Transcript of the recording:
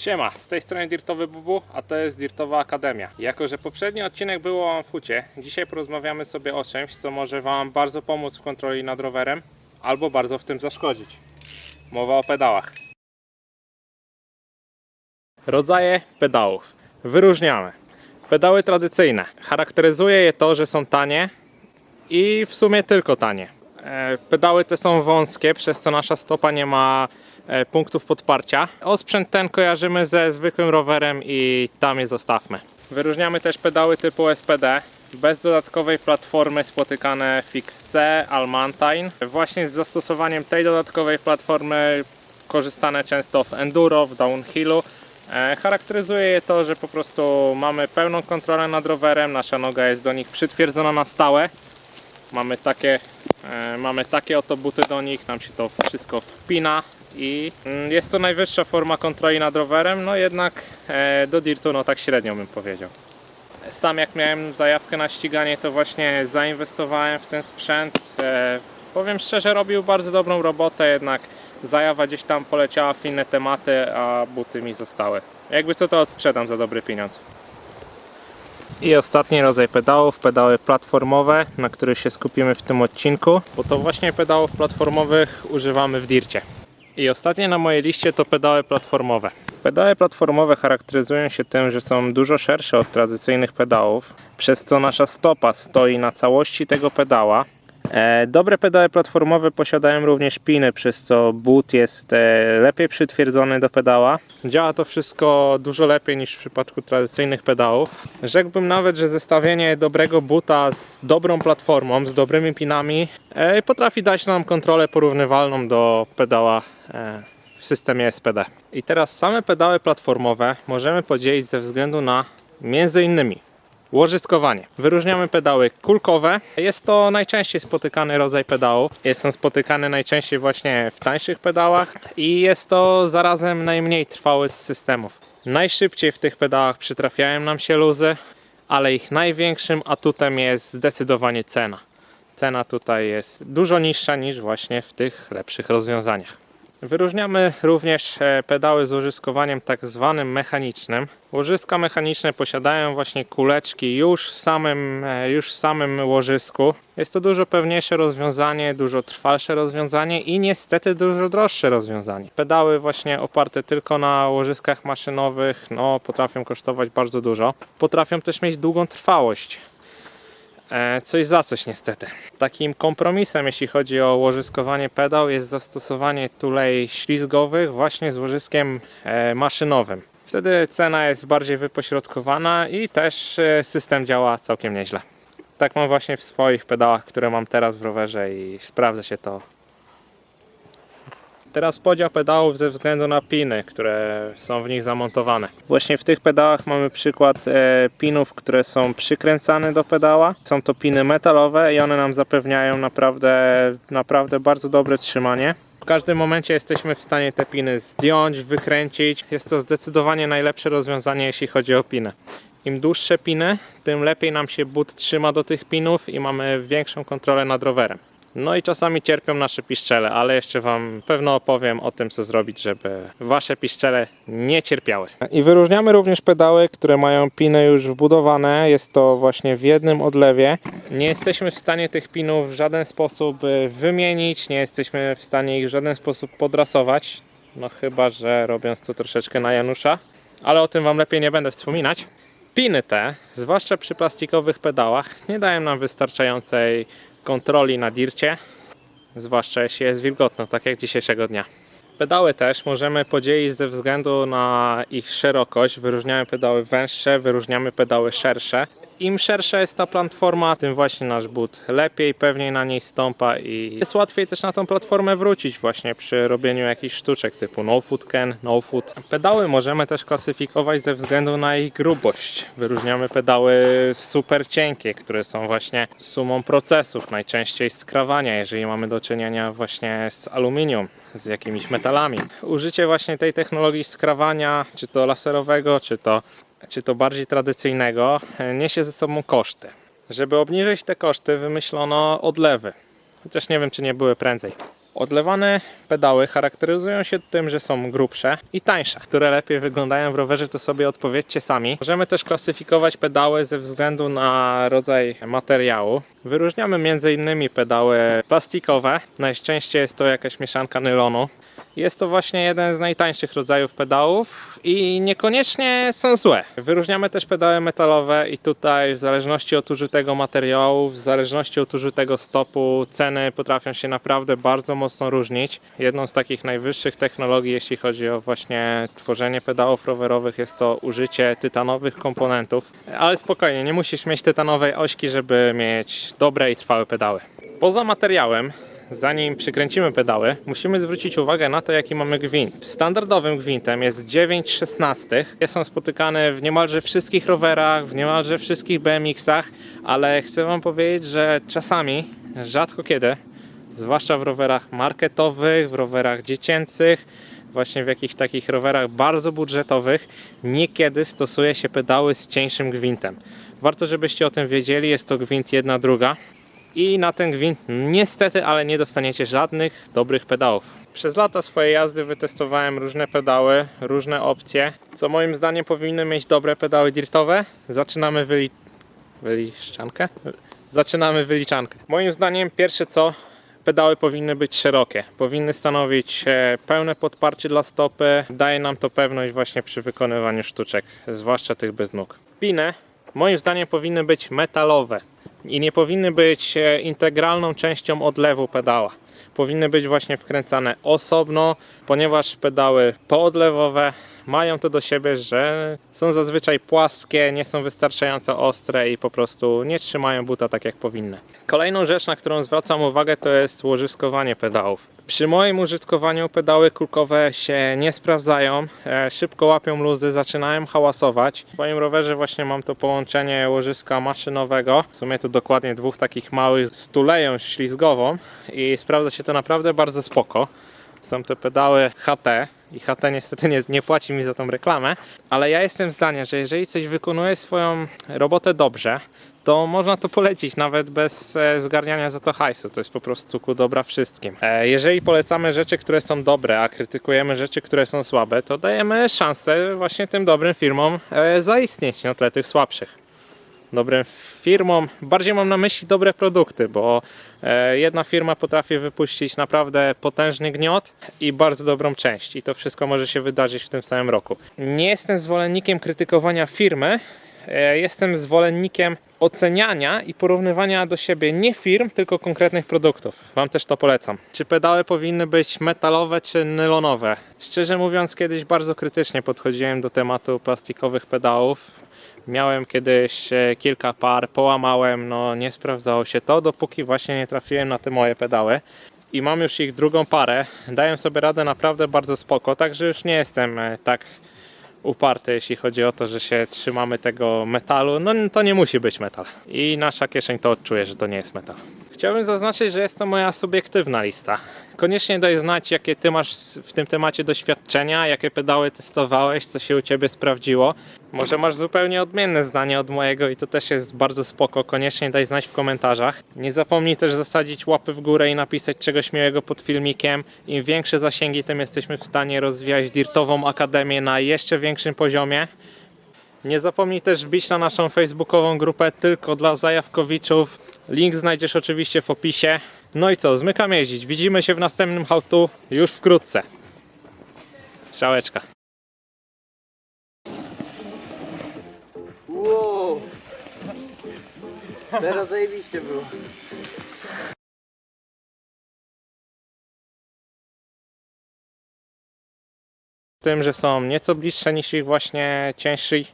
Siema, z tej strony Dirtowy Bubu, a to jest Dirtowa Akademia. Jako, że poprzedni odcinek był o fucie, dzisiaj porozmawiamy sobie o czymś, co może Wam bardzo pomóc w kontroli nad rowerem, albo bardzo w tym zaszkodzić. Mowa o pedałach. Rodzaje pedałów. Wyróżniamy. Pedały tradycyjne. Charakteryzuje je to, że są tanie i w sumie tylko tanie. E, Pedały te są wąskie, przez co nasza stopa nie ma punktów podparcia. Osprzęt ten kojarzymy ze zwykłym rowerem i tam je zostawmy. Wyróżniamy też pedały typu SPD. Bez dodatkowej platformy spotykane w XC, Almantine. Właśnie z zastosowaniem tej dodatkowej platformy korzystane często w enduro, w downhillu. E, Charakteryzuje je to, że po prostu mamy pełną kontrolę nad rowerem, nasza noga jest do nich przytwierdzona na stałe. Mamy takie, e, mamy takie oto buty do nich, nam się to wszystko wpina i mm, jest to najwyższa forma kontroli nad rowerem, no jednak e, do dirtu no tak średnio bym powiedział. Sam jak miałem zajawkę na ściganie, to właśnie zainwestowałem w ten sprzęt. E, powiem szczerze, robił bardzo dobrą robotę, jednak zajawa gdzieś tam poleciała w inne tematy, a buty mi zostały. Jakby co to sprzedam za dobry pieniądz. I ostatni rodzaj pedałów, pedały platformowe, na których się skupimy w tym odcinku, bo to właśnie pedałów platformowych używamy w dircie. I ostatnie na mojej liście to pedały platformowe. Pedały platformowe charakteryzują się tym, że są dużo szersze od tradycyjnych pedałów, przez co nasza stopa stoi na całości tego pedała. E, Dobre pedały platformowe posiadają również piny, przez co but jest e, lepiej przytwierdzony do pedała. Działa to wszystko dużo lepiej niż w przypadku tradycyjnych pedałów. Rzekłbym nawet, że zestawienie dobrego buta z dobrą platformą, z dobrymi pinami e, potrafi dać nam kontrolę porównywalną do pedała w systemie SPD. I teraz same pedały platformowe możemy podzielić ze względu na między innymi Łożyskowanie. Wyróżniamy pedały kulkowe. Jest to najczęściej spotykany rodzaj pedałów. Jest on spotykany najczęściej właśnie w tańszych pedałach i jest to zarazem najmniej trwały z systemów. Najszybciej w tych pedałach przytrafiają nam się luzy, ale ich największym atutem jest zdecydowanie cena. Cena tutaj jest dużo niższa niż właśnie w tych lepszych rozwiązaniach. Wyróżniamy również e, pedały z łożyskowaniem tak zwanym mechanicznym. Łożyska mechaniczne posiadają właśnie kuleczki już w samym, e, już w samym łożysku. Jest to dużo pewniejsze rozwiązanie, dużo trwalsze rozwiązanie i niestety dużo droższe rozwiązanie. Pedały właśnie oparte tylko na łożyskach maszynowych no, potrafią kosztować bardzo dużo. Potrafią też mieć długą trwałość. E, Coś za coś niestety. Takim kompromisem, jeśli chodzi o łożyskowanie pedał, jest zastosowanie tulei ślizgowych właśnie z łożyskiem e, maszynowym. Wtedy cena jest bardziej wypośrodkowana i też e, system działa całkiem nieźle. Tak mam właśnie w swoich pedałach, które mam teraz w rowerze i sprawdza się to. Teraz podział pedałów ze względu na piny, które są w nich zamontowane. Właśnie w tych pedałach mamy przykład e, pinów, które są przykręcane do pedała. Są to piny metalowe i one nam zapewniają naprawdę, naprawdę bardzo dobre trzymanie. W każdym momencie jesteśmy w stanie te piny zdjąć, wykręcić. Jest to zdecydowanie najlepsze rozwiązanie, jeśli chodzi o piny. Im dłuższe piny, tym lepiej nam się but trzyma do tych pinów i mamy większą kontrolę nad rowerem. No i czasami cierpią nasze piszczele, ale jeszcze Wam pewno opowiem o tym, co zrobić, żeby Wasze piszczele nie cierpiały. I wyróżniamy również pedały, które mają piny już wbudowane. Jest to właśnie w jednym odlewie. Nie jesteśmy w stanie tych pinów w żaden sposób y, wymienić, nie jesteśmy w stanie ich w żaden sposób podrasować. No chyba, że robiąc to troszeczkę na Janusza. Ale o tym Wam lepiej nie będę wspominać. Piny te, zwłaszcza przy plastikowych pedałach, nie dają nam wystarczającej kontroli na dircie, zwłaszcza jeśli jest wilgotno, tak jak dzisiejszego dnia. Pedały też możemy podzielić ze względu na ich szerokość. Wyróżniamy pedały węższe, wyróżniamy pedały szersze. Im szersza jest ta platforma, tym właśnie nasz but lepiej, pewniej na niej stąpa i jest łatwiej też na tą platformę wrócić właśnie przy robieniu jakichś sztuczek typu no foot can, no foot. Pedały możemy też klasyfikować ze względu na ich grubość. Wyróżniamy pedały super cienkie, które są właśnie sumą procesów, najczęściej skrawania, jeżeli mamy do czynienia właśnie z aluminium z jakimiś metalami. Użycie właśnie tej technologii skrawania, czy to laserowego, czy to, czy to bardziej tradycyjnego, e, niesie ze sobą koszty. Żeby obniżyć te koszty, wymyślono odlewy. Chociaż nie wiem, czy nie były prędzej. Odlewane pedały charakteryzują się tym, że są grubsze i tańsze. Które lepiej wyglądają w rowerze, to sobie odpowiedzcie sami. Możemy też klasyfikować pedały ze względu na rodzaj materiału. Wyróżniamy m.in. pedały plastikowe. Najczęściej jest to jakaś mieszanka nylonu. Jest to właśnie jeden z najtańszych rodzajów pedałów i niekoniecznie są złe. Wyróżniamy też pedały metalowe i tutaj w zależności od użytego materiału, w zależności od użytego stopu, ceny potrafią się naprawdę bardzo mocno różnić. Jedną z takich najwyższych technologii, jeśli chodzi o właśnie tworzenie pedałów rowerowych, jest to użycie tytanowych komponentów. Ale spokojnie, nie musisz mieć tytanowej ośki, żeby mieć dobre i trwałe pedały. Poza materiałem zanim przykręcimy pedały, musimy zwrócić uwagę na to, jaki mamy gwint. Standardowym gwintem jest 9,16. Jest on spotykany w niemalże wszystkich rowerach, w niemalże wszystkich BMX-ach, ale chcę Wam powiedzieć, że czasami, rzadko kiedy, zwłaszcza w rowerach marketowych, w rowerach dziecięcych, właśnie w jakichś takich rowerach bardzo budżetowych, niekiedy stosuje się pedały z cieńszym gwintem. Warto, żebyście o tym wiedzieli, jest to gwint jedna druga i na ten gwint niestety, ale nie dostaniecie żadnych dobrych pedałów. Przez lata swojej jazdy wytestowałem różne pedały, różne opcje, co moim zdaniem powinny mieć dobre pedały dirtowe. Zaczynamy wyli... wyliczankę? Zaczynamy wyliczankę. Moim zdaniem pierwsze co, pedały powinny być szerokie. Powinny stanowić e, pełne podparcie dla stopy. Daje nam to pewność właśnie przy wykonywaniu sztuczek, zwłaszcza tych bez nóg. Piny moim zdaniem powinny być metalowe i nie powinny być e, integralną częścią odlewu pedała. Powinny być właśnie wkręcane osobno, ponieważ pedały poodlewowe mają to do siebie, że są zazwyczaj płaskie, nie są wystarczająco ostre i po prostu nie trzymają buta tak jak powinny. Kolejną rzecz, na którą zwracam uwagę, to jest łożyskowanie pedałów. Przy moim użytkowaniu pedały kulkowe się nie sprawdzają, e, szybko łapią luzy, zaczynają hałasować. W moim rowerze właśnie mam to połączenie łożyska maszynowego, w sumie to dokładnie dwóch takich małych z tuleją ślizgową i sprawdza się to naprawdę bardzo spoko. Są to pedały HT i HT niestety nie, nie płaci mi za tą reklamę, ale ja jestem zdania, że jeżeli coś wykonuje swoją robotę dobrze, to można to polecić nawet bez e, zgarniania za to hajsu. To jest po prostu ku dobra wszystkim. E, jeżeli polecamy rzeczy, które są dobre, a krytykujemy rzeczy, które są słabe, to dajemy szansę właśnie tym dobrym firmom e, zaistnieć na tle tych słabszych dobrym firmom. Bardziej mam na myśli dobre produkty, bo e, jedna firma potrafi wypuścić naprawdę potężny gniot i bardzo dobrą część. I to wszystko może się wydarzyć w tym samym roku. Nie jestem zwolennikiem krytykowania firmy. e, Jestem zwolennikiem oceniania i porównywania do siebie nie firm, tylko konkretnych produktów. Wam też to polecam. Czy pedały powinny być metalowe czy nylonowe? Szczerze mówiąc, kiedyś bardzo krytycznie podchodziłem do tematu plastikowych pedałów. Miałem kiedyś e, kilka par, połamałem, no nie sprawdzało się to, dopóki właśnie nie trafiłem na te moje pedały. I mam już ich drugą parę. Daję sobie radę naprawdę bardzo spoko, także już nie jestem e, tak uparty, jeśli chodzi o to, że się trzymamy tego metalu. No to nie musi być metal. I nasza kieszeń to odczuje, że to nie jest metal. Chciałbym zaznaczyć, że jest to moja subiektywna lista. Koniecznie daj znać, jakie ty masz w tym temacie doświadczenia, jakie pedały testowałeś, co się u ciebie sprawdziło. Może masz zupełnie odmienne zdanie od mojego i to też jest bardzo spoko. Koniecznie daj znać w komentarzach. Nie zapomnij też zasadzić łapy w górę i napisać czegoś miłego pod filmikiem. Im większe zasięgi, tym jesteśmy w stanie rozwijać Dirtową Akademię na jeszcze większym poziomie. Nie zapomnij też wbić na naszą facebookową grupę tylko dla zajawkowiczów. Link znajdziesz oczywiście w opisie. No i co, zmykam jeździć. Widzimy się w następnym to już wkrótce. Strzałeczka. Wow! Teraz zajebiście było. Tym, że są nieco bliższe niż ich właśnie ciężsi